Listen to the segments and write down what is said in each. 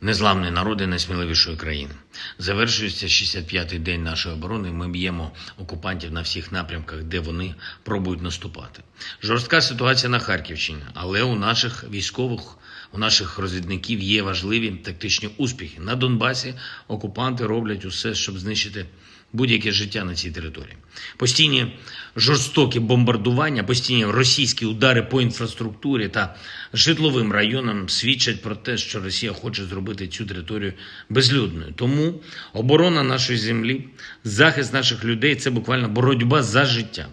незламний народи найсміливішої країни. Завершується 65-й день нашої оборони. Ми б'ємо окупантів на всіх напрямках, де вони пробують наступати. Жорстка ситуація на Харківщині, але у наших військових, у наших розвідників є важливі тактичні успіхи. На Донбасі окупанти роблять усе, щоб знищити будь-яке життя на цій території. Постійні жорстокі бомбардування, постійні російські удари по інфраструктурі та житловим районам свідчать про те, що Росія хоче зробити цю територію безлюдною. Тому оборона нашої землі, захист наших людей це буквально боротьба за життя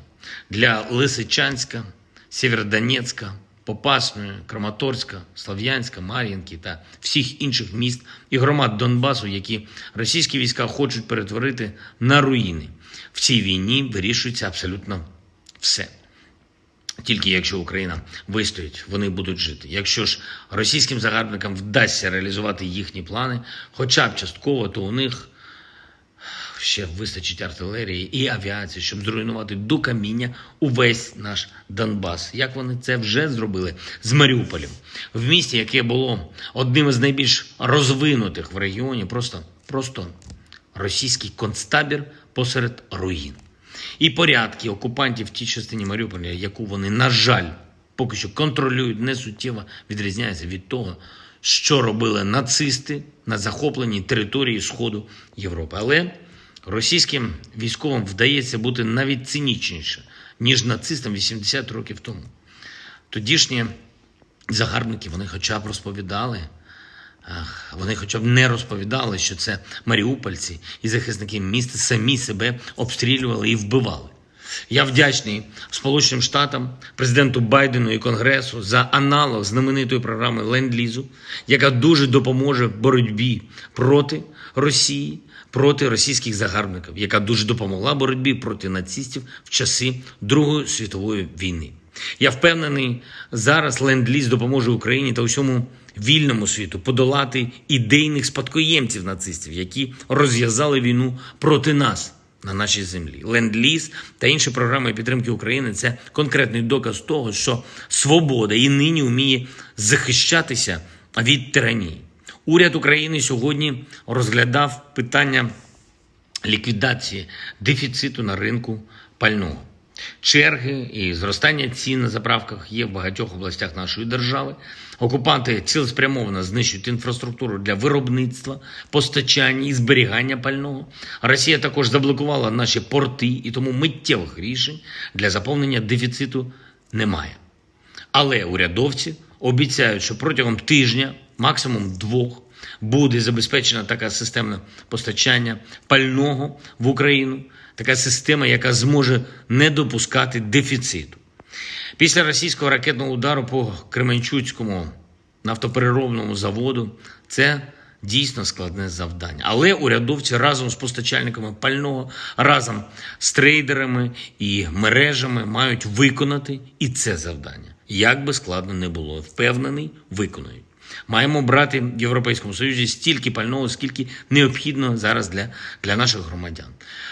для Лисичанська, Сєвєродонецька, Попасної, Краматорська, Слов'янська, Мар'їнки та всіх інших міст і громад Донбасу, які російські війська хочуть перетворити на руїни. В цій війні вирішується абсолютно все. Тільки якщо Україна вистоїть, вони будуть жити. Якщо ж російським загарбникам вдасться реалізувати їхні плани, хоча б частково, то у них ще вистачить артилерії і авіації, щоб зруйнувати до каміння увесь наш Донбас. Як вони це вже зробили з Маріуполем, в місті, яке було одним із найбільш розвинутих в регіоні, просто, просто російський концтабір посеред руїн. І порядки окупантів в тій частині Маріуполя, яку вони, на жаль, поки що контролюють, не суттєво відрізняється від того, що робили нацисти на захопленій території Сходу Європи. Але російським військовим вдається бути навіть цинічніше, ніж нацистам 80 років тому. Тодішні загарбники вони хоча б розповідали. Вони хоча б не розповідали, що це маріупольці і захисники міста самі себе обстрілювали і вбивали. Я вдячний Сполученим Штатам, президенту Байдену і Конгресу за аналог знаменитої програми Ленд-Лізу, яка дуже допоможе боротьбі проти Росії, проти російських загарбників, яка дуже допомогла боротьбі проти нацистів в часи Другої світової війни. Я впевнений, зараз ленд-ліз допоможе Україні та усьому вільному світу подолати ідейних спадкоємців нацистів, які розв'язали війну проти нас на нашій землі. Ленд-ліз та інші програми підтримки України це конкретний доказ того, що свобода і нині вміє захищатися від тиранії. Уряд України сьогодні розглядав питання ліквідації дефіциту на ринку пального. Черги і зростання цін на заправках є в багатьох областях нашої держави. Окупанти цілеспрямовано знищують інфраструктуру для виробництва, постачання і зберігання пального. Росія також заблокувала наші порти, і тому миттєвих рішень для заповнення дефіциту немає. Але урядовці обіцяють, що протягом тижня, максимум двох, буде забезпечена така системне постачання пального в Україну, така система, яка зможе не допускати дефіциту. Після російського ракетного удару по Кременчуцькому нафтопереробному заводу це дійсно складне завдання. Але урядовці разом з постачальниками пального, разом з трейдерами і мережами мають виконати і це завдання. Як би складно не було, впевнений, виконають. Маємо брати в Європейському Союзі стільки пального, скільки необхідно зараз для, для наших громадян.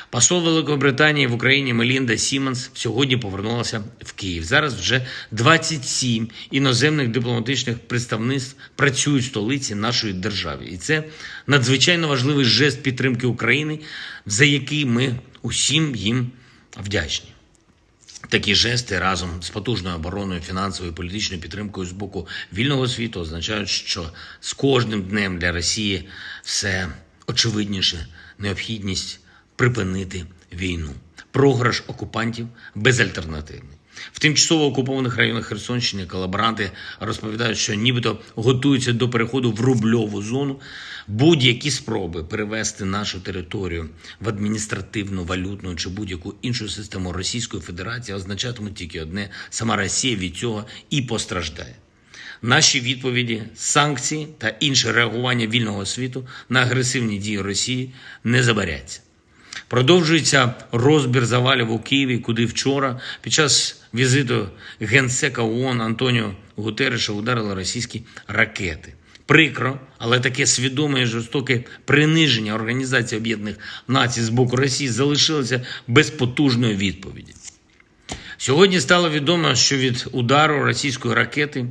Посол Великої Британії в Україні Мелінда Сімонс сьогодні повернулася в Київ. Зараз вже 27 іноземних дипломатичних представництв працюють в столиці нашої держави, і це надзвичайно важливий жест підтримки України, за який ми усім їм вдячні. Такі жести разом з потужною обороною, фінансовою і політичною підтримкою з боку вільного світу означають, що з кожним днем для Росії все очевидніше необхідність припинити війну. Програш окупантів безальтернативний. В тимчасово окупованих районах Херсонщини колаборанти розповідають, що нібито готуються до переходу в рубльову зону. Будь-які спроби перевести нашу територію в адміністративну, валютну чи будь-яку іншу систему Російської Федерації означатимуть тільки одне: сама Росія від цього і постраждає. Наші відповіді, санкції та інше реагування вільного світу на агресивні дії Росії не забаряться. Продовжується розбір завалів у Києві, куди вчора під час візиту генсека ООН Антоніо Гутерреша ударили російські ракети. Прикро, але таке свідоме і жорстоке приниження Організації Об'єднаних Націй з боку Росії залишилося без потужної відповіді. Сьогодні стало відомо, що від удару російської ракети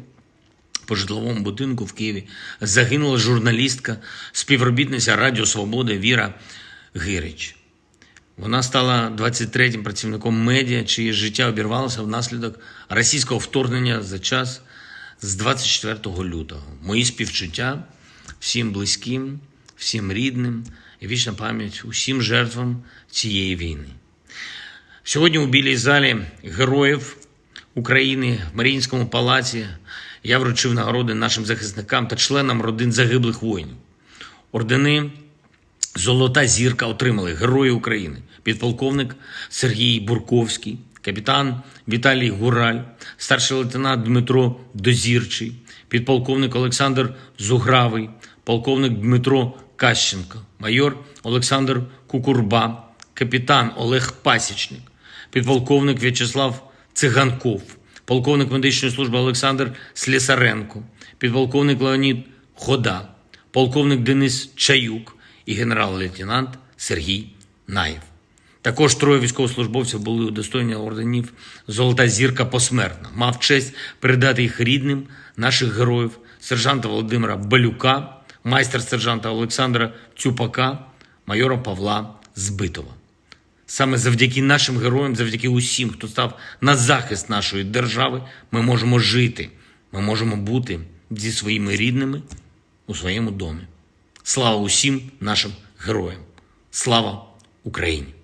по житловому будинку в Києві загинула журналістка, співробітниця Радіо Свобода Віра Гирич. Вона стала 23-м працівником медіа, чиє життя обірвалося внаслідок російського вторгнення за час з 24 лютого. Мої співчуття всім близьким, всім рідним і вічна пам'ять усім жертвам цієї війни. Сьогодні у білій залі героїв України в Маріїнському палаці я вручив нагороди нашим захисникам та членам родин загиблих воїнів. Ордени Золота зірка отримали Герої України, підполковник Сергій Бурковський, капітан Віталій Гураль, старший лейтенант Дмитро Дозірчий, підполковник Олександр Зугравий, полковник Дмитро Кащенко, майор Олександр Кукурба, капітан Олег Пасічник, підполковник В'ячеслав Циганков, полковник медичної служби Олександр Слісаренко, підполковник Леонід Хода, полковник Денис Чаюк і генерал-лейтенант Сергій Наєв. Також троє військовослужбовців були удостоєні орденів Золота зірка посмертна. Мав честь передати їх рідним наших героїв, сержанта Володимира Балюка, майстер-сержанта Олександра Цюпака, майора Павла Збитова. Саме завдяки нашим героям, завдяки усім, хто став на захист нашої держави, ми можемо жити, ми можемо бути зі своїми рідними у своєму домі. Слава усім нашим героям! Слава Україні!